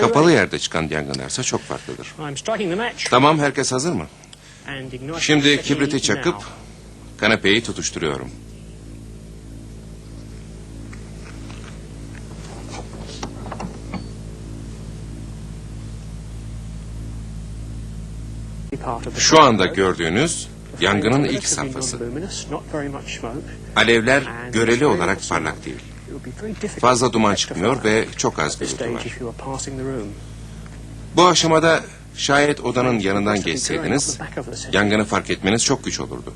Kapalı yerde çıkan yangınlarsa çok farklıdır. Tamam herkes hazır mı? Şimdi kibriti çakıp kanepeyi tutuşturuyorum. Şu anda gördüğünüz yangının ilk safhası. Alevler göreli olarak parlak değil. Fazla duman çıkmıyor ve çok az gürültü var. Bu aşamada şayet odanın yanından geçseydiniz yangını fark etmeniz çok güç olurdu.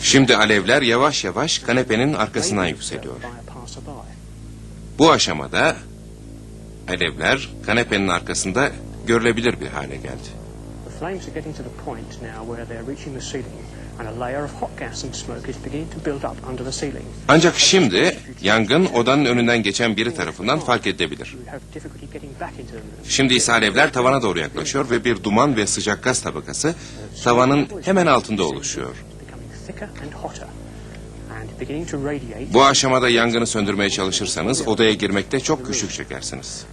Şimdi alevler yavaş yavaş kanepenin arkasından yükseliyor. Bu aşamada alevler kanepenin arkasında görülebilir bir hale geldi. Flames are getting to the point now where they're reaching the ceiling, and a layer of hot gas and smoke is beginning to build up under the ceiling. Ancak şimdi yangın odanın önünden geçen biri tarafından fark edilebilir. Şimdi ise alevler tavana doğru yaklaşıyor ve bir duman ve sıcak gaz tabakası tavanın hemen altında oluşuyor. Bu aşamada yangını söndürmeye çalışırsanız odaya girmekte çok güçlük çekersiniz.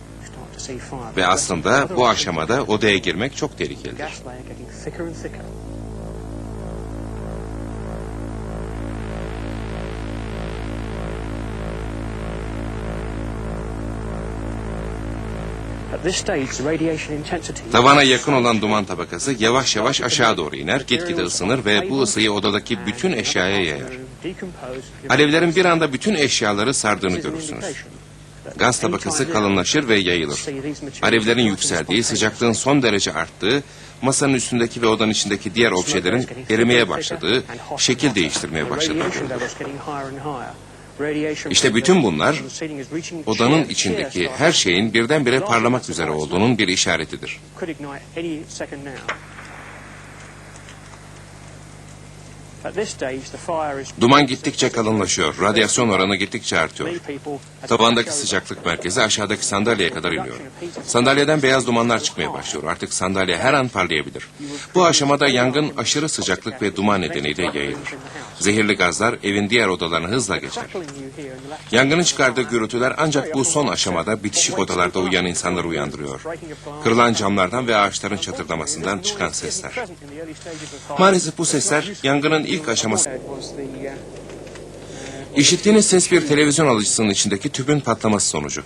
Ve aslında bu aşamada odaya girmek çok tehlikelidir. Tavana yakın olan duman tabakası yavaş yavaş aşağı doğru iner, gitgide ısınır ve bu ısıyı odadaki bütün eşyaya yayar. Alevlerin bir anda bütün eşyaları sardığını görürsünüz. Gaz tabakası kalınlaşır ve yayılır. Alevlerin yükseldiği, sıcaklığın son derece arttığı, masanın üstündeki ve odanın içindeki diğer objelerin erimeye başladığı, şekil değiştirmeye başladığı görülür. İşte bütün bunlar Odanın içindeki her şeyin birdenbire parlamak üzere olduğunun bir işaretidir. Duman gittikçe kalınlaşıyor, radyasyon oranı gittikçe artıyor. Tavandaki sıcaklık merkezi aşağıdaki sandalyeye kadar iniyor. Sandalyeden beyaz dumanlar çıkmaya başlıyor. Artık sandalye her an parlayabilir. Bu aşamada yangın aşırı sıcaklık ve duman nedeniyle yayılır. Zehirli gazlar evin diğer odalarına hızla geçer. Yangının çıkardığı gürültüler ancak bu son aşamada bitişik odalarda uyuyan insanları uyandırıyor. Kırılan camlardan ve ağaçların çatırdamasından çıkan sesler. Maalesef bu sesler yangının ilk aşaması. İşittiğiniz ses bir televizyon alıcısının içindeki tüpün patlaması sonucu.